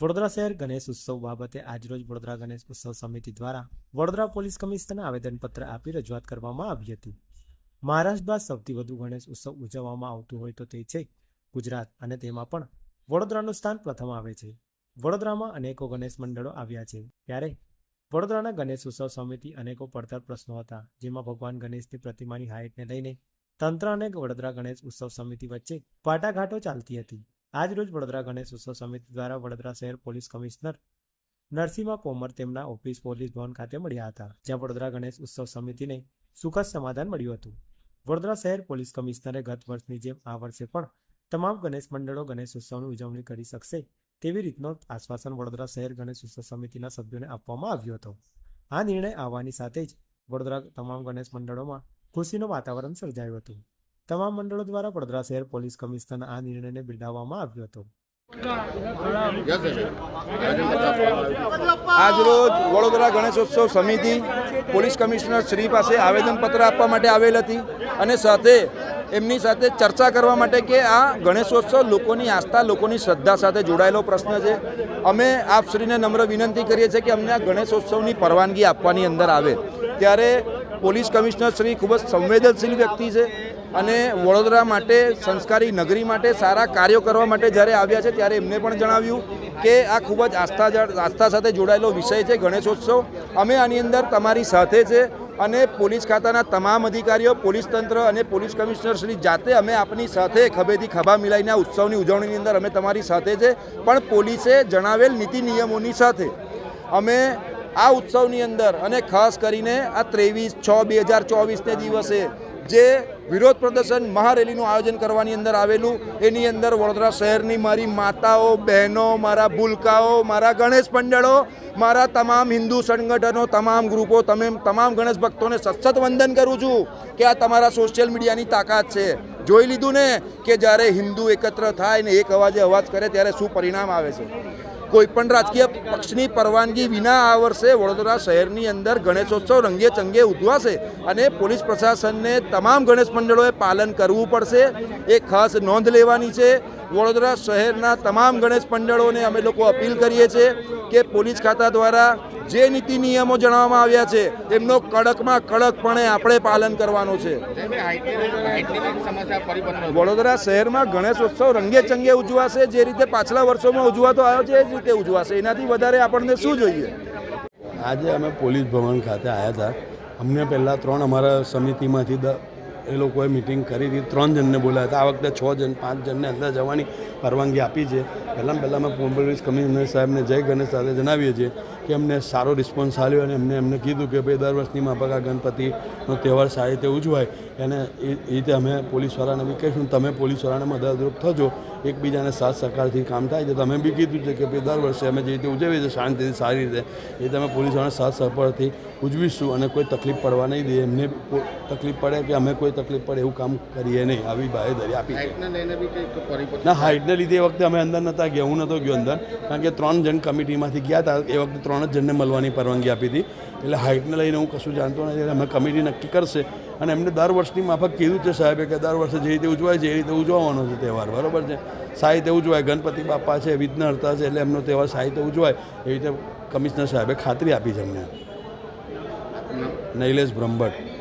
વડોદરા શહેર ગણેશ ઉત્સવ બાબતે આજરોજ વડોદરા ગણેશ ઉત્સવ સમિતિ દ્વારા વડોદરા પોલીસ કમિશનરને આવેદનપત્ર આપી રજૂઆત કરવામાં આવી હતી. મહારાષ્ટ્ર બાદ સૌથી વધુ ગણેશ ઉત્સવ ઉજવવામાં આવતું હોય તો તે છે ગુજરાત અને તેમાં પણ વડોદરાનું સ્થાન પ્રથમ આવે છે. વડોદરામાં અનેકો ગણેશ મંડળો આવ્યા છે. ત્યારે વડોદરાના ગણેશ ઉત્સવ સમિતિ અનેકો પડતર પ્રશ્નો હતા, જેમાં ભગવાન ગણેશની પ્રતિમાની હાઇટને લઈને તંત્ર અને વડોદરા ગણેશ ઉત્સવ સમિતિ વચ્ચે વાટાઘાટો ચાલતી હતી. આજ રોજ વડોદરા ગણેશ ઉત્સવ સમિતિ દ્વારા વડોદરા શહેર પોલીસ કમિશનર નરસિંહા પોમર તેમના ઓફિસ પોલીસ ભવન ખાતે મળ્યા હતા, જ્યાં વડોદરા ગણેશ ઉત્સવ સમિતિને સુખદ સમાધાન મળ્યું હતું. વડોદરા શહેર પોલીસ કમિશનરે ગત વર્ષની જેમ આ વર્ષે પણ તમામ ગણેશ મંડળો ગણેશ ઉત્સવની ઉજવણી કરી શકશે તેવી રીતનો આશ્વાસન વડોદરા શહેર ગણેશ ઉત્સવ સમિતિના સભ્યોને આપવામાં આવ્યો હતો. આ નિર્ણય આવવાની સાથે જ વડોદરા તમામ ગણેશ મંડળોમાં ખુશીનું વાતાવરણ સર્જાયું હતું. તમામ મંડળો દ્વારા વડોદરા શહેર પોલીસ કમિશનરના આ નિર્ણયને બિરદાવવામાં આવ્યો હતો. આજરોજ વડોદરા ગણેશોત્સવ સમિતિ પોલીસ કમિશનર શ્રી પાસે આવેદનપત્ર આપવા માટે આવેલ હતી અને સાથે એમની સાથે ચર્ચા કરવા માટે કે આ ગણેશોત્સવ લોકોની આસ્થા, લોકોની શ્રદ્ધા સાથે જોડાયેલો પ્રશ્ન છે. અમે આપશ્રીને નમ્ર વિનંતી કરીએ છીએ કે અમને આ ગણેશોત્સવની પરવાનગી આપવાની અંદર આવે. ત્યારે પોલીસ કમિશનર શ્રી ખૂબ જ સંવેદનશીલ વ્યક્તિ છે. અને વડોદરા માટે, સંસ્કારી નગરી માટે સારા કાર્યો કરવા માટે જ્યારે આવ્યા છે, ત્યારે એમને પણ જણાવ્યું કે આ ખૂબ જ આસ્થા આસ્થા સાથે જોડાયેલો વિષય છે ગણેશોત્સવ. અમે આની અંદર તમારી સાથે છે અને પોલીસ ખાતાના તમામ અધિકારીઓ, પોલીસ તંત્ર અને પોલીસ કમિશનર શ્રી જાતે અમે આપની સાથે ખભેથી ખભા મિલાઈને આ ઉત્સવની ઉજવણીની અંદર અમે તમારી સાથે છે. પણ પોલીસે જણાવેલ નીતિ નિયમોની સાથે અમે આ ઉત્સવની અંદર અને ખાસ કરીને આ ત્રેવીસ છ બે હજાર ચોવીસને દિવસે જે વિરોધ પ્રદર્શન મહારેલીનું આયોજન કરવાની અંદર આવેલું. એની અંદર વડોદરા શહેરની મારી માતાઓ, બહેનો, મારા ભૂલકાઓ, મારા ગણેશ પંડળો, મારા તમામ હિન્દુ સંગઠનો, તમામ ગ્રુપો, તમે તમામ ગણેશ ભક્તોને સતત વંદન કરું છું કે આ તમારા સોશિયલ મીડિયાની તાકાત છે. જોઈ લીધું ને કે જ્યારે હિન્દુ એકત્ર થાય ને એક અવાજે અવાજ કરે ત્યારે શું પરિણામ આવે છે? કોઈ પણ રાજકીય પક્ષની પરવાનગી વિના આ વર્ષે વડોદરા શહેરની અંદર ગણેશોત્સવ રંગે ચંગે ઉજવાશે અને પોલીસ પ્રશાસનને તમામ ગણેશ મંડળોએ પાલન કરવું પડશે. એ ખાસ નોંધ લેવાની છે વડોદરા શહેરના તમામ ગણેશ મંડળોને અમે લોકો અપીલ કરીએ છીએ કે પોલીસ ખાતા દ્વારા જે નીતિ નિયમો જણાવવામાં આવ્યા છે એમનો કડકમાં કડકપણે આપણે પાલન કરવાનું છે. વડોદરા શહેરમાં ગણેશોત્સવ રંગે ચંગે ઉજવાશે, જે રીતે પાછલા વર્ષોમાં ઉજવાતો આવ્યો છે, એ જ રીતે ઉજવાશે. એનાથી વધારે આપણને શું જોઈએ? આજે અમે પોલીસ ભવન ખાતે આવ્યા હતા. અમને પહેલાં ત્રણ અમારા સમિતિમાંથી એ લોકોએ મિટિંગ કરી હતી. ત્રણ જણને બોલાયા હતા. આ વખતે છ જણ, પાંચ જણને અંદર જવાની પરવાનગી આપી છે. પહેલાં પહેલાં અમે પોલીસ કમિશનર સાહેબને જય ગણેશ સાથે જણાવીએ છીએ કે અમને સારો રિસ્પોન્સ આવ્યો અને એમને એમને કીધું કે ભાઈ દર વર્ષની માફક આ ગણપતિનો તહેવાર સારી રીતે ઉજવાય. એને એ રીતે અમે પોલીસવાળાને બી કહીશું તમે પોલીસવાળાને મદદરૂપ થજો. એકબીજાને સાથ સહકારથી કામ થાય છે. તમે બી કીધું છે કે ભાઈ દર વર્ષે અમે જે રીતે ઉજવીએ છીએ શાંતિથી સારી રીતે એ તમે પોલીસવાળાને સાથ સહકારથી ઉજવીશું અને કોઈ તકલીફ પડવા નહીં દઈએ. એમને તકલીફ પડે કે અમે કોઈ તકલીફ પડે એવું કામ કરીએ નહીં. આવી બાહેધરી આપી ના હાઇટને લીધે એ વખતે અમે અંદર નહોતા ગયા. હું નહોતો ગયો અંદર. કારણ કે ત્રણ જણ કમિટીમાંથી ગયા હતા એ વખતે ત્રણ જ જણને મળવાની પરવાનગી આપી હતી. એટલે હાઇટને લઈને હું કશું જાણતો નથી. અમે કમિટી નક્કી કરશે અને એમને દર વર્ષની માફક કીધું છે સાહેબે કે દર વર્ષે જે રીતે ઉજવાય છે એ રીતે ઉજવવાનો છે તહેવાર બરાબર છે? સાહિત્ય ઉજવાય ગણપતિ બાપા છે વિઘ્નહર્તા છે એટલે એમનો તહેવાર સાહિત્ય ઉજવાય એ રીતે કમિશનર સાહેબે ખાતરી આપી છે અમને. નૈલેશ બ્રહ્મભટ્ટ.